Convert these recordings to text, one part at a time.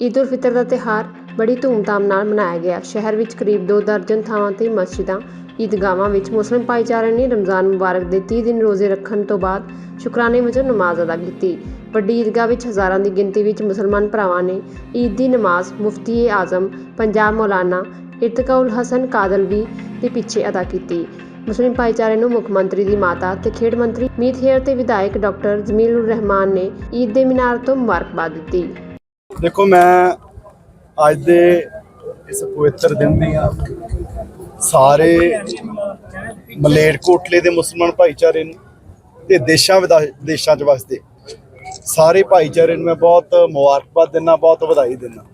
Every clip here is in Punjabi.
ਈਦ ਉਲ ਫਿਤਰ ਦਾ ਤਿਉਹਾਰ ਬੜੀ ਧੂਮਧਾਮ ਨਾਲ ਮਨਾਇਆ ਗਿਆ। ਸ਼ਹਿਰ ਵਿੱਚ ਕਰੀਬ 2 ਦਰਜਨ ਥਾਵਾਂ ਤੇ ਮਸਜਿਦਾਂ, ਈਦਗਾਹਾਂ ਵਿੱਚ ਮੁਸਲਿਮ ਭਾਈਚਾਰੇ ਨੇ ਰਮਜ਼ਾਨ ਮੁਬਾਰਕ ਦੇ 30 ਦਿਨ ਰੋਜ਼ੇ ਰੱਖਣ ਤੋਂ ਬਾਅਦ ਸ਼ੁਕਰਾਨੇ ਵਜੋਂ ਨਮਾਜ਼ ਅਦਾ ਕੀਤੀ। ਵੱਡੀ ਈਦਗਾਹ ਵਿੱਚ ਹਜ਼ਾਰਾਂ ਦੀ ਗਿਣਤੀ ਵਿੱਚ ਮੁਸਲਮਾਨ ਭਰਾਵਾਂ ਨੇ ਈਦ ਦੀ ਨਮਾਜ਼ ਮੁਫਤੀ ਏ ਆਜ਼ਮ, ਪੰਜਾਬ ਮੌਲਾਨਾ ਇਰਤਕਾਉਲ ਹਸਨ ਕਾਦਲਵੀ ਦੇ ਪਿੱਛੇ ਅਦਾ ਕੀਤੀ। ਮੁਸਲਿਮ ਭਾਈਚਾਰੇ ਨੂੰ ਮੁੱਖ ਮੰਤਰੀ ਦੀ ਮਾਤਾ ਤੇ ਖੇਡ ਮੰਤਰੀ ਮੀਤ ਹੇਅਰ ਤੇ ਵਿਧਾਇਕ ਡਾਕਟਰ ਜ਼ਮੀਲੁਰ ਰਹਿਮਾਨ ਨੇ ਈਦ ਦੇ ਮੀਨਾਰ ਤੋਂ ਮੁਬਾਰਕਬਾਦ ਦਿੱਤੀ। ਦੇਖੋ, ਮੈਂ ਅੱਜ ਦੇ ਇਸ ਪਵਿੱਤਰ ਦਿਨ ਦੀਆਂ ਸਾਰੇ ਮਲੇਰਕੋਟਲੇ ਦੇ ਮੁਸਲਮਾਨ ਭਾਈਚਾਰੇ ਨੂੰ ਤੇ ਦੇਸ਼ਾਂ ਵਿਦਾ- ਦੇਸ਼ਾਂ 'ਚ ਵਸਦੇ, ਸਾਰੇ ਭਾਈਚਾਰੇ ਨੂੰ ਮੈਂ ਬਹੁਤ ਮੁਬਾਰਕਬਾਦ ਦਿੰਦਾ, ਬਹੁਤ ਵਧਾਈ ਦਿੰਦਾ।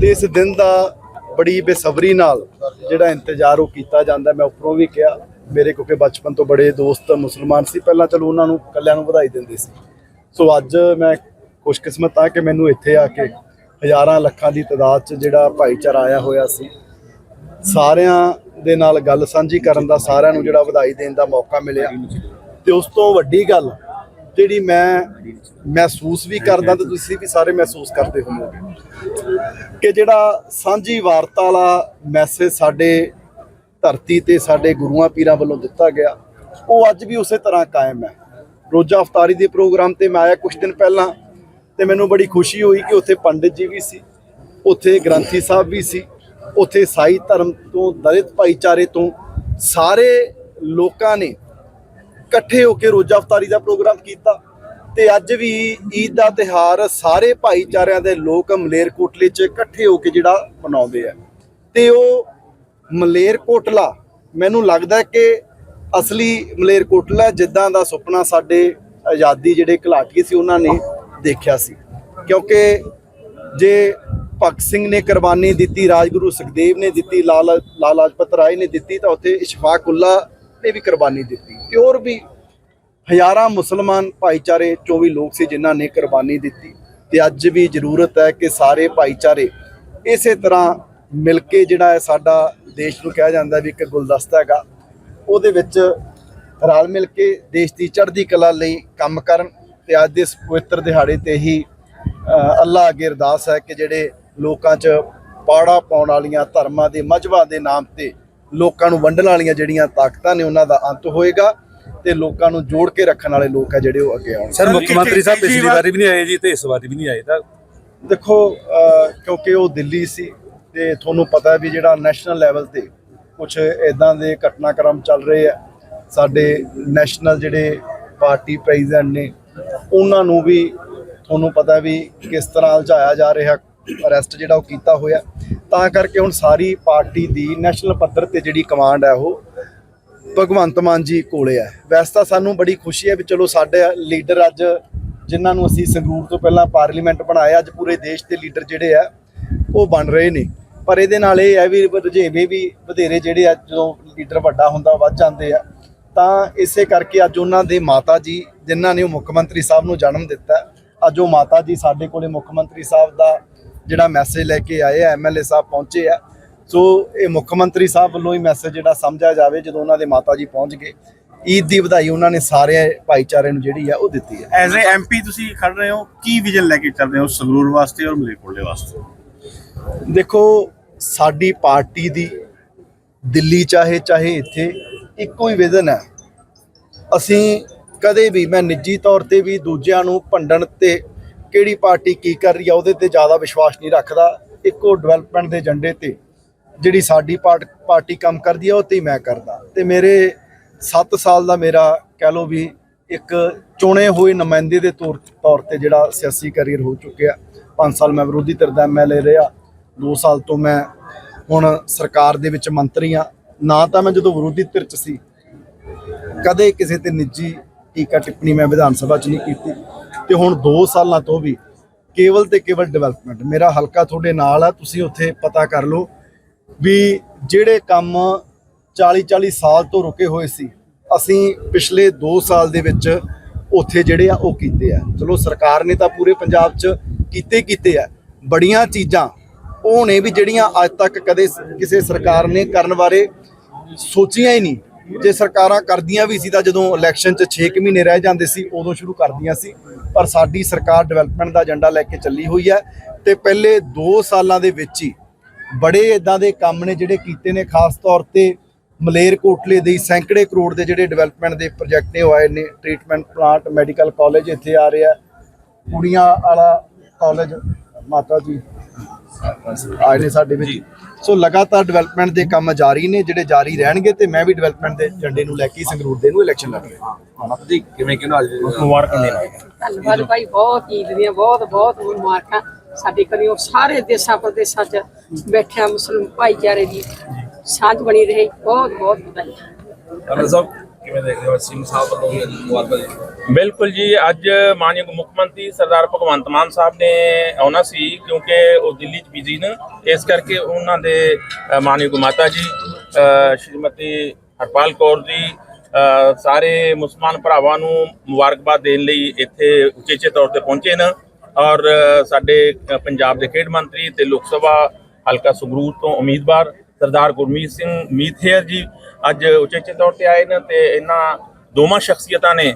ਤੇ ਇਸ ਦਿਨ ਦਾ ਬੜੀ ਬੇਸਬਰੀ ਨਾਲ ਜਿਹੜਾ ਇੰਤਜ਼ਾਰ ਉਹ ਕੀਤਾ ਜਾਂਦਾ, ਮੈਂ ਉੱਪਰੋਂ ਵੀ ਕਿਹਾ, ਮੇਰੇ ਕਿਉਂਕਿ ਬਚਪਨ ਤੋਂ ਬੜੇ ਦੋਸਤ ਮੁਸਲਮਾਨ ਸੀ, ਪਹਿਲਾਂ ਚਲੋ ਉਹਨਾਂ ਨੂੰ ਕੱਲਿਆਂ ਨੂੰ ਵਧਾਈ ਦਿੰਦੇ ਸੀ। ਸੋ ਅੱਜ ਮੈਂ ਖੁਸ਼ਕਿਸਮਤ ਆ ਕਿ ਮੈਨੂੰ ਇੱਥੇ ਆ ਕੇ ਹਜ਼ਾਰਾਂ ਲੱਖਾਂ ਦੀ ਤਾਦਾਦ 'ਚ ਜਿਹੜਾ ਭਾਈਚਾਰਾ ਆਇਆ ਹੋਇਆ ਸੀ। ਸਾਰਿਆਂ ਦੇ ਨਾਲ ਗੱਲ ਸਾਂਝੀ ਕਰਨ ਦਾ, ਸਾਰਿਆਂ ਨੂੰ ਜਿਹੜਾ ਵਧਾਈ ਦੇਣ ਦਾ ਮੌਕਾ ਮਿਲਿਆ। ਤੇ ਉਸ ਤੋਂ ਵੱਡੀ ਗੱਲ ਜਿਹੜੀ ਮੈਂ ਮਹਿਸੂਸ ਵੀ ਕਰਦਾ ਤੇ ਤੁਸੀਂ ਵੀ ਸਾਰੇ ਮਹਿਸੂਸ ਕਰਦੇ ਹੋਵੋਗੇ, ਕਿ ਜਿਹੜਾ ਸਾਂਝੀ ਵਾਰਤਾ ਵਾਲਾ ਮੈਸੇਜ ਸਾਡੇ ਧਰਤੀ ਤੇ, ਸਾਡੇ ਗੁਰੂਆਂ ਪੀਰਾਂ ਵੱਲੋਂ ਦਿੱਤਾ ਗਿਆ, ਉਹ ਅੱਜ ਵੀ ਉਸੇ ਤਰ੍ਹਾਂ ਕਾਇਮ ਹੈ। ਰੋਜ਼ਾ ਅਫਤਾਰੀ ਦੇ ਪ੍ਰੋਗਰਾਮ ਤੇ ਮੈਂ ਆਇਆ ਕੁਝ ਦਿਨ ਪਹਿਲਾਂ। ਤੇ ਮੈਨੂੰ ਬੜੀ ਖੁਸ਼ੀ ਹੋਈ ਕਿ ਉੱਥੇ ਪੰਡਿਤ ਜੀ ਵੀ ਸੀ, ਉੱਥੇ ਗ੍ਰੰਥੀ ਸਾਹਿਬ ਵੀ ਸੀ, ਉੱਥੇ ਸਾਈ ਧਰਮ ਤੋਂ, ਦਲਿਤ ਭਾਈਚਾਰੇ ਤੋਂ ਸਾਰੇ ਲੋਕਾਂ ਨੇ ਇਕੱਠੇ ਹੋ ਕੇ ਰੋਜ਼ਾ ਅਫਤਾਰੀ ਦਾ ਪ੍ਰੋਗਰਾਮ ਕੀਤਾ ਤੇ ਅੱਜ ਵੀ ਈਦ ਦਾ ਤਿਹਾਰ ਸਾਰੇ ਭਾਈਚਾਰਿਆਂ ਦੇ ਲੋਕ ਮਲੇਰਕੋਟਲੇ 'ਚ ਇਕੱਠੇ ਹੋ ਕੇ ਜਿਹੜਾ ਮਨਾਉਂਦੇ ਆ। ਤੇ ਉਹ ਮਲੇਰਕੋਟਲਾ, ਮੈਨੂੰ ਲੱਗਦਾ ਕਿ ਅਸਲੀ ਮਲੇਰਕੋਟਲਾ ਜਿੱਦਾਂ ਦਾ ਸੁਪਨਾ ਸਾਡੇ ਆਜ਼ਾਦੀ ਜਿਹੜੇ ਘਲਾਟੀ ਸੀ ਉਹਨਾਂ ਨੇ ਦੇਖਿਆ ਸੀ। ਕਿਉਂਕਿ ਜੇ ਭਗਤ ਸਿੰਘ ਨੇ ਕੁਰਬਾਨੀ ਦਿੱਤੀ, ਰਾਜਗੁਰੂ ਸੁਖਦੇਵ ਨੇ ਦਿੱਤੀ, ਲਾਲ ਲਾਲ ਲਾਜਪਤ ਰਾਏ ਨੇ ਦਿੱਤੀ, ਤਾਂ ਉੱਥੇ ਇਸ਼ਫਾਕੁੱਲਾ ਨੇ ਵੀ ਕੁਰਬਾਨੀ ਦਿੱਤੀ। ਤੇ ਹੋਰ ਵੀ ਹਜ਼ਾਰਾਂ ਮੁਸਲਮਾਨ ਭਾਈਚਾਰੇ ਚੋਂ ਵੀ ਲੋਕ ਸੀ ਜਿਨ੍ਹਾਂ ਨੇ ਕੁਰਬਾਨੀ ਦਿੱਤੀ। ਤੇ ਅੱਜ ਵੀ ਜ਼ਰੂਰਤ ਹੈ ਕਿ ਸਾਰੇ ਭਾਈਚਾਰੇ ਇਸੇ ਤਰ੍ਹਾਂ ਮਿਲ ਕੇ ਜਿਹੜਾ ਹੈ ਸਾਡਾ ਦੇਸ਼ ਨੂੰ ਕਿਹਾ ਜਾਂਦਾ ਵੀ ਇੱਕ ਗੁਲਦਸਤਾ ਹੈਗਾ, ਉਹਦੇ ਵਿੱਚ ਰਲ ਮਿਲ ਕੇ ਦੇਸ਼ ਦੀ ਚੜ੍ਹਦੀ ਕਲਾ ਲਈ ਕੰਮ ਕਰਨ। ਤੇ ਅੱਜ ਦੇ ਇਸ ਪਵਿੱਤਰ ਦਿਹਾੜੇ ਤੇ ਹੀ ਅੱਲਾ ਅੱਗੇ ਅਰਦਾਸ ਹੈ ਕਿ ਜਿਹੜੇ ਲੋਕਾਂ 'ਚ ਪਾੜਾ ਪਾਉਣ ਵਾਲੀਆਂ ਧਰਮਾਂ ਦੇ ਮਜ਼ਹਬਾਂ ਦੇ ਨਾਮ ਤੇ ਲੋਕਾਂ ਨੂੰ ਵੰਡਣ ਵਾਲੀਆਂ ਜਿਹੜੀਆਂ ਤਾਕਤਾਂ ਨੇ ਉਹਨਾਂ ਦਾ ਅੰਤ ਹੋਏਗਾ ਤੇ ਲੋਕਾਂ ਨੂੰ ਜੋੜ ਕੇ ਰੱਖਣ ਵਾਲੇ ਲੋਕ ਆ ਜਿਹੜੇ ਉਹ ਅੱਗੇ ਆਉਣਗੇ। ਸਰ ਮੁੱਖ ਮੰਤਰੀ ਸਾਹਿਬ ਪਿਛਲੀ ਵਾਰੀ ਵੀ ਨਹੀਂ ਆਏ ਜੀ ਤੇ ਇਸ ਵਾਰੀ ਵੀ ਨਹੀਂ ਆਏ ਤਾਂ ਦੇਖੋ ਕਿਉਂਕਿ ਉਹ ਦਿੱਲੀ ਸੀ ਤੇ ਤੁਹਾਨੂੰ ਪਤਾ ਹੈ ਵੀ ਜਿਹੜਾ ਨੈਸ਼ਨਲ ਲੈਵਲ ਤੇ ਕੁਝ ਇਦਾਂ ਦੇ ਘਟਨਾਕ੍ਰਮ ਚੱਲ ਰਹੇ ਆ। ਸਾਡੇ ਨੈਸ਼ਨਲ ਜਿਹੜੇ ਪਾਰਟੀ ਪ੍ਰੈਜ਼ੀਡੈਂਟ ਨੇ ਉਹਨਾਂ ਨੂੰ ਵੀ ਤੁਹਾਨੂੰ ਪਤਾ ਵੀ ਕਿਸ ਤਰ੍ਹਾਂ ਉਲਝਾਇਆ ਜਾ ਰਿਹਾ ਅਰੈਸਟ ਜਿਹੜਾ ਉਹ ਕੀਤਾ ਹੋਇਆ। ਤਾਂ ਕਰਕੇ ਹੁਣ ਸਾਰੀ ਪਾਰਟੀ ਦੀ ਨੈਸ਼ਨਲ ਪੱਧਰ ਤੇ ਜਿਹੜੀ ਕਮਾਂਡ ਹੈ ਉਹ ਭਗਵੰਤ ਮਾਨ ਜੀ ਕੋਲੇ ਹੈ। ਵੈਸੇ ਤਾਂ ਸਾਨੂੰ ਬੜੀ ਖੁਸ਼ੀ ਹੈ ਵੀ ਚਲੋ ਸਾਡੇ ਲੀਡਰ ਅੱਜ ਜਿਨ੍ਹਾਂ ਨੂੰ ਅਸੀਂ ਸੰਗਰੂਰ ਤੋਂ ਪਹਿਲਾਂ ਪਾਰਲੀਮੈਂਟ ਬਣਾਇਆ, ਅੱਜ ਪੂਰੇ ਦੇਸ਼ ਦੇ ਲੀਡਰ ਜਿਹੜੇ ਆ ਉਹ ਬਣ ਰਹੇ ਨੇ। ਪਰ ਇਹਦੇ ਨਾਲ ਇਹ ਹੈ ਵੀ ਰੁਝੇਵੇਂ ਵੀ ਵਧੇਰੇ ਜਿਹੜੇ ਆ, ਜਦੋਂ ਲੀਡਰ ਵੱਡਾ ਹੁੰਦਾ, ਵੱਧ ਜਾਂਦੇ ਆ। ਤਾਂ ਇਸੇ ਕਰਕੇ ਅੱਜ ਉਹਨਾਂ ਦੇ ਮਾਤਾ ਜੀ ਜਿਨ੍ਹਾਂ ਨੇ ਉਹ ਮੁੱਖ ਮੰਤਰੀ ਸਾਹਿਬ ਨੂੰ ਜਨਮ ਦਿੱਤਾ ਅੱਜ ਉਹ ਮਾਤਾ ਜੀ ਸਾਡੇ ਕੋਲੇ ਮੁੱਖ ਮੰਤਰੀ ਸਾਹਿਬ ਦਾ ਜਿਹੜਾ ਮੈਸੇਜ ਲੈ ਕੇ ਆਏ ਆ ਐਮਐਲਏ ਸਾਹਿਬ ਪਹੁੰਚੇ ਆ। ਸੋ ਇਹ ਮੁੱਖ ਮੰਤਰੀ ਸਾਹਿਬ ਵੱਲੋਂ ਹੀ ਮੈਸੇਜ ਜਿਹੜਾ ਸਮਝਿਆ ਜਾਵੇ ਜਦੋਂ ਉਹਨਾਂ ਦੇ ਮਾਤਾ ਜੀ ਪਹੁੰਚ ਗਏ ਈਦ ਦੀ ਵਧਾਈ ਉਹਨਾਂ ਨੇ ਸਾਰੇ ਭਾਈਚਾਰੇ ਨੂੰ ਜਿਹੜੀ ਆ ਉਹ ਦਿੱਤੀ ਹੈ ਐਜ਼ ਅ ਐਮਪੀ ਤੁਸੀਂ ਖੜ ਰਹੇ ਹੋ ਕੀ ਵਿਜ਼ਨ ਲੈ ਕੇ ਚੱਲ ਰਹੇ ਹੋ ਸੰਗਰੂਰ ਵਾਸਤੇ ਔਰ ਮਲੇਰਕੋਟਲੇ ਵਾਸਤੇ? ਦੇਖੋ ਸਾਡੀ ਪਾਰਟੀ ਦੀ ਦਿੱਲੀ ਚਾਹੇ ਚਾਹੇ ਇੱਥੇ ਇੱਕੋ ਹੀ ਵਿਜ਼ਨ ਹੈ। ਅਸੀਂ ਕਦੇ ਵੀ ਮੈਂ ਨਿੱਜੀ ਤੌਰ ਤੇ ਵੀ ਦੂਜਿਆਂ ਨੂੰ ਭੰਡਣ ਤੇ ਕਿਹੜੀ ਪਾਰਟੀ ਕੀ ਕਰ ਰਹੀ ਆ, ਉਹਦੇ ਤੇ ਜ਼ਿਆਦਾ ਵਿਸ਼ਵਾਸ ਨਹੀਂ ਰੱਖਦਾ। ਇੱਕੋ ਡਿਵੈਲਪਮੈਂਟ ਦੇ ਏਜੰਡੇ ਤੇ ਜਿਹੜੀ ਸਾਡੀ ਪਾਰਟ- ਪਾਰਟੀ ਕੰਮ ਕਰਦੀ ਆ, ਉਹ ਤੇ ਮੈਂ ਕਰਦਾ। ਤੇ ਮੇਰੇ 7 ਸਾਲ ਦਾ ਮੇਰਾ ਕਹਿ ਲਓ ਵੀ ਇੱਕ ਚੁਣੇ ਹੋਏ ਨੁਮਾਇੰਦੇ ਦੇ ਤੌਰ ਤੌਰ ਤੇ ਜਿਹੜਾ ਸਿਆਸੀ ਕੈਰੀਅਰ ਹੋ ਚੁੱਕਿਆ 5 ਸਾਲ ਮੈਂ ਵਿਰੋਧੀ ਧਿਰ ਦਾ ਐਮਐਲਏ ਰਿਹਾ। 2 ਸਾਲ ਤੋਂ ਮੈਂ ਹੁਣ ਸਰਕਾਰ ਦੇ ਵਿੱਚ ਮੰਤਰੀ ਆ ਨਾ ਤਾਂ ਮੈਂ ਜਦੋਂ ਵਿਰੋਧੀ ਧਿਰ ਚ ਸੀ, ਕਦੇ ਕਿਸੇ ਤੇ ਨਿੱਜੀ ਟੀਕਾ ਟਿੱਪਣੀ ਮੈਂ ਵਿਧਾਨ ਸਭਾ 'ਚ ਨਹੀਂ ਕੀਤੀ। ਤੇ ਹੁਣ 2 ਸਾਲਾਂ ਤੋਂ ਵੀ ਕੇਵਲ ਤੇ ਕੇਵਲ ਡਿਵੈਲਪਮੈਂਟ ਮੇਰਾ ਹਲਕਾ ਤੁਹਾਡੇ ਨਾਲ ਆ, ਤੁਸੀਂ ਉੱਥੇ ਪਤਾ ਕਰ ਲਓ ਵੀ ਜਿਹੜੇ ਕੰਮ 40 40 ਸਾਲ ਤੋਂ ਰੁਕੇ ਹੋਏ ਸੀ, ਅਸੀਂ ਪਿਛਲੇ 2 ਸਾਲ ਦੇ ਵਿੱਚ ਉੱਥੇ ਜਿਹੜੇ ਆ, ਉਹ ਕੀਤੇ ਆ। ਚਲੋ ਸਰਕਾਰ ਨੇ ਤਾਂ ਪੂਰੇ ਪੰਜਾਬ 'ਚ ਕੀਤੇ ਕੀਤੇ ਆ, ਬੜੀਆਂ ਚੀਜ਼ਾਂ, ਉਹ ਨੇ ਵੀ ਜਿਹੜੀਆਂ ਅੱਜ ਤੱਕ ਕਦੇ ਕਿਸੇ ਸਰਕਾਰ ਨੇ ਕਰਨ ਬਾਰੇ ਸੋਚੀਆਂ ਹੀ ਨਹੀਂ। ਜੇ ਸਰਕਾਰਾਂ ਕਰਦੀਆਂ ਵੀ ਸੀ ਤਾਂ ਜਦੋਂ ਇਲੈਕਸ਼ਨ 'ਚ 6 ਮਹੀਨੇ ਰਹਿ ਜਾਂਦੇ ਸੀ, ਉਦੋਂ ਸ਼ੁਰੂ ਕਰਦੀਆਂ ਸੀ। ਪਰ ਸਾਡੀ ਸਰਕਾਰ ਡਿਵੈਲਪਮੈਂਟ ਦਾ ਏਜੰਡਾ ਲੈ ਕੇ ਚੱਲੀ ਹੋਈ ਹੈ ਤੇ ਪਹਿਲੇ 2 ਸਾਲਾਂ ਦੇ ਵਿੱਚ ਹੀ ਬੜੇ ਇਦਾਂ ਦੇ ਕੰਮ ਨੇ ਜਿਹੜੇ ਕੀਤੇ ਨੇ। ਖਾਸ ਤੌਰ ਤੇ ਮਲੇਰਕੋਟਲੇ ਦੇ ਸੈਂਕੜੇ ਕਰੋੜ ਦੇ ਜਿਹੜੇ ਡਿਵੈਲਪਮੈਂਟ ਦੇ ਪ੍ਰੋਜੈਕਟ ਨੇ, ਉਹ ਆਏ ਨੇ। ਟ੍ਰੀਟਮੈਂਟ ਪਲਾਂਟ ਮੈਡੀਕਲ ਕਾਲਜ ਇੱਥੇ ਆ ਰਿਹਾ। ਕੁੜੀਆਂ ਵਾਲਾ ਕਾਲਜ ਮਾਤਾ ਜੀ। ਆਏ ਨੇ ਸਾਡੇ ਵਿੱਚ। ਸੋ ਲਗਾਤਾਰ ਡਿਵੈਲਪਮੈਂਟ ਦੇ ਕੰਮ ਜਾਰੀ ਨੇ ਜਿਹੜੇ ਜਾਰੀ ਰਹਿਣਗੇ ਤੇ ਮੈਂ ਵੀ ਡਿਵੈਲਪਮੈਂਟ ਦੇ ਝੰਡੇ ਨੂੰ ਲੈ ਕੇ ਸੰਗਰੂਰ ਦੇ ਨੂੰ ਇਲੈਕਸ਼ਨ ਲੜ ਰਿਹਾ। ਜੀ ਕਿਵੇਂ ਕਿਹਨੂੰ ਅੱਜ ਮੁਬਾਰਕਾਂ ਦੇਣਾ ਧੰਨਵਾਦ ਭਾਈ ਬਹੁਤ ਈਦ ਦੀਆਂ ਬਹੁਤ ਬਹੁਤ ਮੁਬਾਰਕਾਂ। ਸਾਡੇ ਕਰੀਓ ਸਾਰੇ ਦੇਸ਼ਾਂ ਪ੍ਰਦੇਸ਼ਾਂ 'ਚ ਬੈਠਿਆ ਮੁਸਲਿਮ ਭਾਈਚਾਰੇ ਦੀ ਸਾਂਝ ਬਣੀ ਰਹੇ। ਬਹੁਤ ਬਹੁਤ ਵਧਾਈਆਂ। ਅਮਰ ਸਾਹਿਬ ਕਿਵੇਂ ਦੇਖਦੇ ਹੋ? ਸਿੰਘ ਸਾਹਿਬ ਵੱਲੋਂ ਵੀ ਮੁਬਾਰਕਾਂ ਬਿਲਕੁਲ ਜੀ, ਅੱਜ ਮਾਨਯੋਗ ਮੁੱਖ ਮੰਤਰੀ ਸਰਦਾਰ ਭਗਵੰਤ ਮਾਨ ਸਾਹਿਬ ਨੇ ਆਉਣਾ ਸੀ ਕਿਉਂਕਿ ਉਹ ਦਿੱਲੀ 'ਚ ਬਿਜ਼ੀ ਨੇ। ਇਸ ਕਰਕੇ ਉਹਨਾਂ ਦੇ ਮਾਨਯੋਗ ਮਾਤਾ ਜੀ ਸ਼੍ਰੀਮਤੀ ਹਰਪਾਲ ਕੌਰ ਜੀ ਸਾਰੇ ਮੁਸਲਮਾਨ ਭਰਾਵਾਂ ਨੂੰ ਮੁਬਾਰਕਬਾਦ ਦੇਣ ਲਈ ਇੱਥੇ ਉਚੇਚੇ ਤੌਰ ਤੇ ਪਹੁੰਚੇ ਨੇ ਔਰ ਸਾਡੇ ਪੰਜਾਬ ਦੇ ਖੇਡ ਮੰਤਰੀ ਤੇ ਲੋਕ ਸਭਾ ਹਲਕਾ ਸੰਗਰੂਰ ਤੋਂ ਉਮੀਦਵਾਰ ਸਰਦਾਰ ਗੁਰਮੀਤ ਸਿੰਘ ਮੀਥੇਰ ਜੀ ਅੱਜ ਉਚੇਚੇ ਤੌਰ ਤੇ ਆਏ ਨੇ ਤੇ ਇਹਨਾਂ ਦੋਵਾਂ ਸ਼ਖਸੀਅਤਾਂ ਨੇ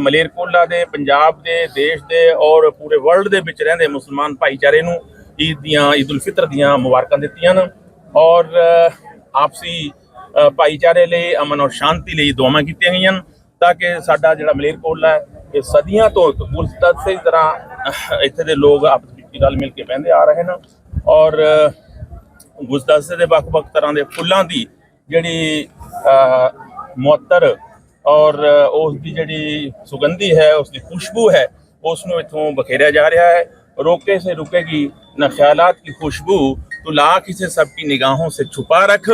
ਮਲੇਰਕੋਲਾ ਦੇ ਪੰਜਾਬ ਦੇ ਦੇਸ਼ ਦੇ ਔਰ ਪੂਰੇ ਵਰਲਡ ਦੇ ਵਿੱਚ ਰਹਿੰਦੇ ਮੁਸਲਮਾਨ ਭਾਈਚਾਰੇ ਨੂੰ ਈਦ ਦੀਆਂ ਈਦ ਉਲ ਫਿਤਰ ਦੀਆਂ ਮੁਬਾਰਕਾਂ ਦਿੱਤੀਆਂ ਨੇ ਔਰ ਆਪਸੀ ਭਾਈਚਾਰੇ ਲਈ ਅਮਨ ਔਰ ਸ਼ਾਂਤੀ ਲਈ ਦੁਆਵਾਂ ਕੀਤੀਆਂ ਗਈਆਂ ਨੇ ਤਾਂ ਕਿ ਸਾਡਾ ਜਿਹੜਾ ਮਲੇਰਕੋਲਾ ਹੈ ਇਹ ਸਦੀਆਂ ਤੋਂ ਇੱਕ ਗੁਲਦਸਤੇ ਦੀ ਤਰ੍ਹਾਂ ਇੱਥੇ ਦੇ ਲੋਕ ਆਪਸ ਵਿੱਚ ਰਲ ਮਿਲ ਕੇ ਬਹਿੰਦੇ ਆ ਰਹੇ ਨੇ ਔਰ ਅ, ਦੇ ਵੱਖ-ਵੱਖ ਤਰ੍ਹਾਂ ਦੇ ਫੁੱਲਾਂ ਦੀ ਜਿਹੜੀ ਅ, ਮੁਅੱਤਰ ਔਰ ਅ, ਉਸ ਦੀ ਜਿਹੜੀ ਸੁਗੰਧੀ ਹੈ ਉਸ ਦੀ ਖੁਸ਼ਬੂ ਹੈ ਉਸ ਨੂੰ ਇਥੋਂ ਬਖੇਰਿਆ ਜਾ ਰਿਹਾ ਹੈ ਰੋਕੇ ਸੇ ਰੁਕੇਗੀ ਨਾ ਖਿਆਲਾਤ की खुशबू तो लाख इसे सबकी निगाहों से छुपा रख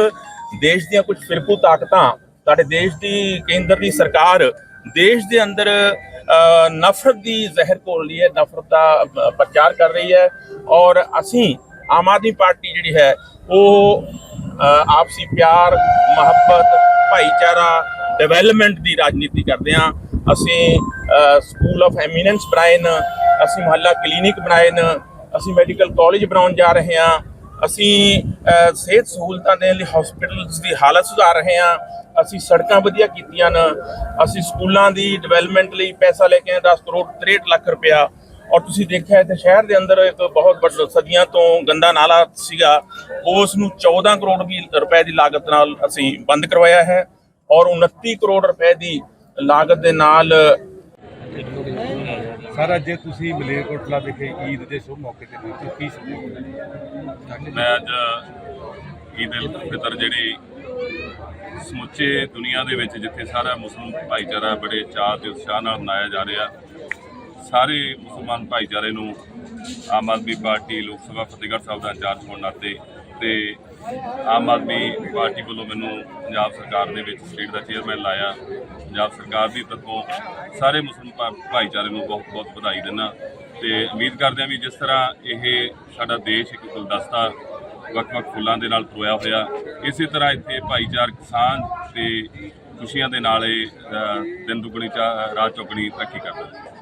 ਦੇਸ਼ ਦੀਆਂ ਕੁਝ ਫਿਰਕੂ ਤਾਕਤਾਂ ਸਾਡੇ ਦੇਸ਼ ਦੀ ਕੇਂਦਰ ਦੀ ਸਰਕਾਰ ਦੇਸ਼ ਦੇ ਅੰਦਰ ਅ, ਨਫ਼ਰਤ ਦੀ ਜ਼ਹਿਰ ਘੋਲ ਰਹੀ ਹੈ ਨਫ਼ਰਤ ਦਾ ਅ, ਪ੍ਰਚਾਰ ਕਰ ਰਹੀ ਹੈ ਔਰ ਅਸੀਂ ਆਮ ਆਦਮੀ ਪਾਰਟੀ ਜਿਹੜੀ ਹੈ ਉਹ ਅ, ਆਪਸੀ ਪਿਆਰ, ਮੁਹੱਬਤ, ਭਾਈਚਾਰਾ ਡਿਵੈਲਪਮੈਂਟ ਦੀ ਰਾਜਨੀਤੀ ਕਰਦੇ ਹਾਂ। ਅਸੀਂ ਸਕੂਲ ਆਫ ਐਮੀਨੈਂਸ ਬਣਾਏ ਨੇ, ਅਸੀਂ ਮੁਹੱਲਾ ਕਲੀਨਿਕ ਬਣਾਏ ਨੇ, ਅਸੀਂ ਮੈਡੀਕਲ ਕਾਲਜ ਬਣਾਉਣ ਜਾ ਰਹੇ ਹਾਂ। ਅਸੀਂ ਸਿਹਤ ਸਹੂਲਤਾਂ ਦੇ ਲਈ ਹਸਪੀਟਲਸ ਦੀ ਹਾਲਤ ਸੁਧਾਰ ਰਹੇ ਹਾਂ। ਅਸੀਂ ਸੜਕਾਂ ਵਧੀਆ ਕੀਤੀਆਂ ਨੇ। ਅਸੀਂ ਸਕੂਲਾਂ ਦੀ ਡਿਵੈਲਪਮੈਂਟ ਲਈ ਪੈਸਾ ਲੈ ਕੇ ਆਏ 10 ਕਰੋੜ 63 ਲੱਖ ਰੁਪਇਆ ਔਰ ਤੁਸੀਂ ਦੇਖਿਆ ਇੱਥੇ ਸ਼ਹਿਰ ਦੇ ਅੰਦਰ ਇੱਕ ਬਹੁਤ ਵੱਡਾ ਸਦੀਆਂ ਤੋਂ ਗੰਦਾ ਨਾਲਾ ਸੀਗਾ। ਉਸ ਨੂੰ 14 ਕਰੋੜ ਦੀ ਰੁਪਏ ਦੀ ਲਾਗਤ ਨਾਲ ਅਸੀਂ ਬੰਦ ਕਰਵਾਇਆ ਹੈ ਔਰ 29 ਕਰੋੜ ਰੁਪਏ ਦੀ ਲਾਗਤ ਦੇ ਨਾਲ ਸਾਰਾ ਜੇ ਤੁਸੀਂ ਮਲੇਰਕੋਟਲਾ ਵਿਖੇ ਈਦ ਦੇ ਸ਼ੁਭ ਮੌਕੇ ਤੇ ਪਹੁੰਚੇ ਕੀ ਸਮਝਦੇ ਮੈਂ ਅੱਜ ਈਦ ਉਲ ਫਿਤਰ ਜਿਹੜੀ ਸਮੁੱਚੇ ਦੁਨੀਆ ਦੇ ਵਿੱਚ ਜਿੱਥੇ ਸਾਰਾ ਮੁਸਲਮਾਨ ਭਾਈਚਾਰਾ ਬੜੇ ਚਾਅ ਤੇ ਉਤਸ਼ਾਹ ਨਾਲ ਮਨਾਇਆ ਜਾ ਰਿਹਾ ਸਾਰੇ ਮੁਸਲਮਾਨ ਭਾਈਚਾਰੇ ਨੂੰ ਆਮ ਆਦਮੀ ਪਾਰਟੀ, ਲੋਕ ਸਭਾ, ਫਤਿਹਗੜ੍ਹ ਸਾਹਿਬ ਦਾ ਇੰਚਾਰਜ ਹੋਣ ਨਾਤੇ ਤੇ ਆਮ ਆਦਮੀ ਪਾਰਟੀ ਵੱਲੋਂ ਮੈਨੂੰ ਪੰਜਾਬ ਸਰਕਾਰ ਦੇ ਵਿੱਚ ਸਟੇਟ ਦਾ ਚੇਅਰਮੈਨ ਲਾਇਆ। ਪੰਜਾਬ ਸਰਕਾਰ ਦੀ ਤਰਫੋਂ ਸਾਰੇ ਮੁਸਲਿਮ ਭਾਈਚਾਰੇ ਨੂੰ ਬਹੁਤ ਬਹੁਤ ਵਧਾਈ ਦਿੰਦਾ। ਤੇ ਉਮੀਦ ਕਰਦੇ ਹਾਂ ਵੀ ਜਿਸ ਤਰ੍ਹਾਂ ਇਹ ਸਾਡਾ ਦੇਸ਼ ਇੱਕ ਗੁਲਦਸਤਾ ਵੱਖ-ਵੱਖ ਫੁੱਲਾਂ ਦੇ ਨਾਲ ਪਰੋਇਆ ਹੋਇਆ, ਇਸੇ ਤਰ੍ਹਾਂ ਇੱਥੇ ਭਾਈਚਾਰਕ ਸਾਂਝ ਤੇ ਖੁਸ਼ੀਆਂ ਦੇ ਨਾਲ ਇਹ ਦਿਨ ਦੁਗਣੀ ਚਾ- ਰਾਤ ਚੌਗਣੀ ਤਰੱਕੀ ਕਰਦਾ। ਹੈ